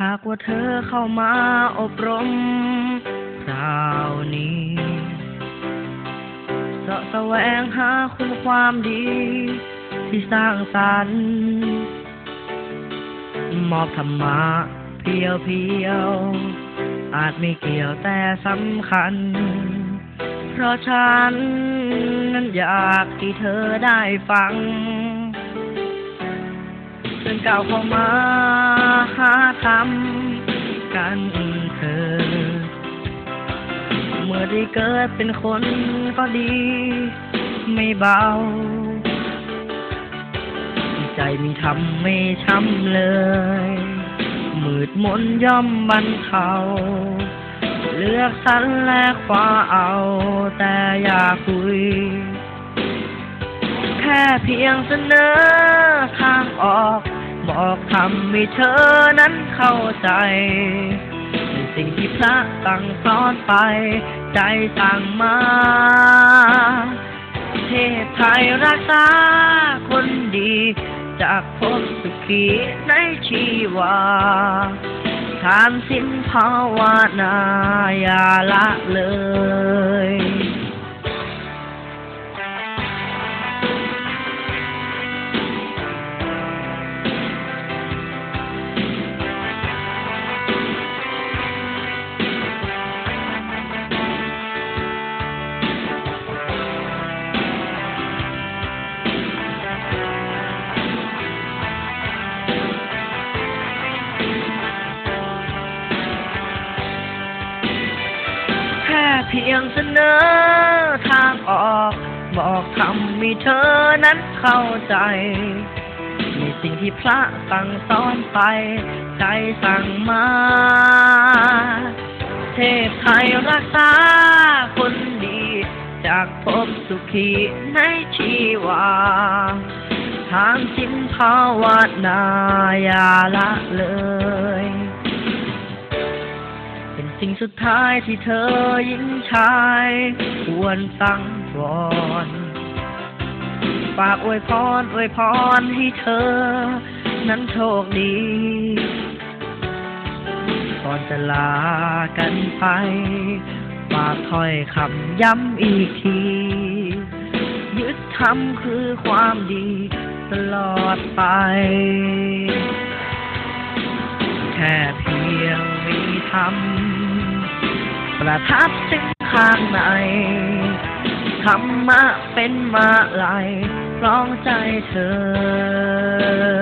หากว่าเธอเข้ามาอบรมคราวนี้เสะแสวงหาคุณความดี ที่สร้างสรรค์มอบธรรมะเพียวเพียว อาจไม่เกี่ยวแต่สำคัญ เพราะฉัน นั้นอยากที่เธอได้ฟังจนก้าวเข้ามา หาทำกันเธอ เมื่อได้เกิดเป็นคนก็ดี ไม่เบา ใจมีทำไม่ช้ำเลย มืดมนย่อมบรรเทาเลือกสรรและคว้าเอาแต่อย่าคุย แค่เพียงเสนอทางออก บอกทำให้เธอนั้นเข้าใจ สิ่งที่พระสั่งสอนไป ใจสั่งมา เทพไทยรักษาคนดี จากพบสุขีในชีวาทานสิ้นภาวนาอย่าละเลย เพียงเสนอทางออก บอกทำให้เธอนั้นเข้าใจ ในสิ่งที่พระสั่งสอนไป ใจสั่งมา เทพไทยรักษาคนดี จากภพสุขีในชีวาทางสิ้นภาวนาอย่าละเลย สิ่งสุดท้ายที่เธอหญิงชายควรสั่งวอนฝากอวยพรอวยพรให้เธอ นั้นโชคดีก่อนจะลากันไปฝากถ้อยคำย้ำอีกที ยึดทำคือความดีตลอดไป แค่เพียงมีธรรม ประทับถึงข้างในธรรมะเป็นมาลายร้องใจเธอ